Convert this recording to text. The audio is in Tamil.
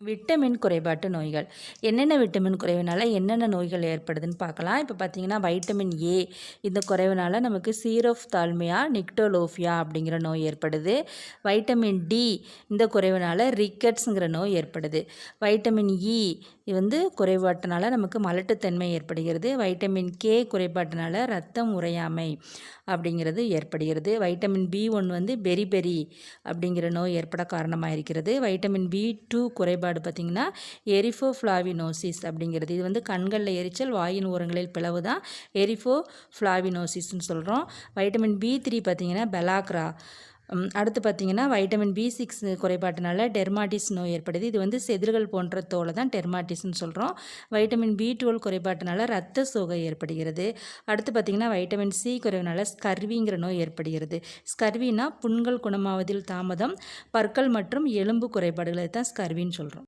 விட்டமின் குறைபாட்டு நோய்கள். என்னென்ன விட்டமின் குறைவுனால என்னென்ன நோய்கள் ஏற்படுதுன்னு பார்க்கலாம். இப்போ பார்த்தீங்கன்னா வைட்டமின் ஏ இந்த குறைவுனால நமக்கு சீரோஃப் தாழ்மையா நிக்டோலோஃபியா அப்படிங்கிற நோய் ஏற்படுது. வைட்டமின் டி இந்த குறைவுனால ரிக்கட்ஸுங்கிற நோய் ஏற்படுது. வைட்டமின் e, இ வந்து குறைபாட்டினால நமக்கு மலட்டுத்தன்மை ஏற்படுகிறது. வைட்டமின் கே குறைபாட்டினால ரத்தம் உறையாமை அப்படிங்கிறது ஏற்படுகிறது. வைட்டமின் பி ஒன் வந்து பெரி பெரி அப்படிங்கிற நோய் ஏற்பட காரணமாக இருக்கிறது வைட்டமின் பி டூ குறைபாடு பார்த்திங்கன்னா எரிஃபோ ஃப்ளாவினோசிஸ் அப்படிங்கிறது. இது வந்து கண்களில் எரிச்சல் வாயின் ஓரங்களில் பிளவு தான் எரிஃபோ ஃப்ளாவினோசிஸ்ன்னு சொல்கிறோம் வைட்டமின் பி த்ரீ பார்த்திங்கன்னா பெலாக்ரா. அடுத்து பார்த்தீங்கன்னா வைட்டமின் பி சிக்ஸ் குறைபாட்டினால டெர்மாட்டிஸ் நோய் ஏற்படுது. இது வந்து செதில்கள் போன்ற தோலை தான் டெர்மாட்டிஸ்னு சொல்கிறோம் வைட்டமின் பி டுவெல் குறைபாட்டினால ரத்த சோகை ஏற்படுகிறது. அடுத்து பார்த்தீங்கன்னா வைட்டமின் சி குறைவினால ஸ்கர்விங்கிற நோய் ஏற்படுகிறது. ஸ்கர்வினா புண்கள் குணமாவதில் தாமதம் பற்கள் மற்றும் எலும்பு குறைபாடுகளை தான் ஸ்கர்வின்னு சொல்கிறோம்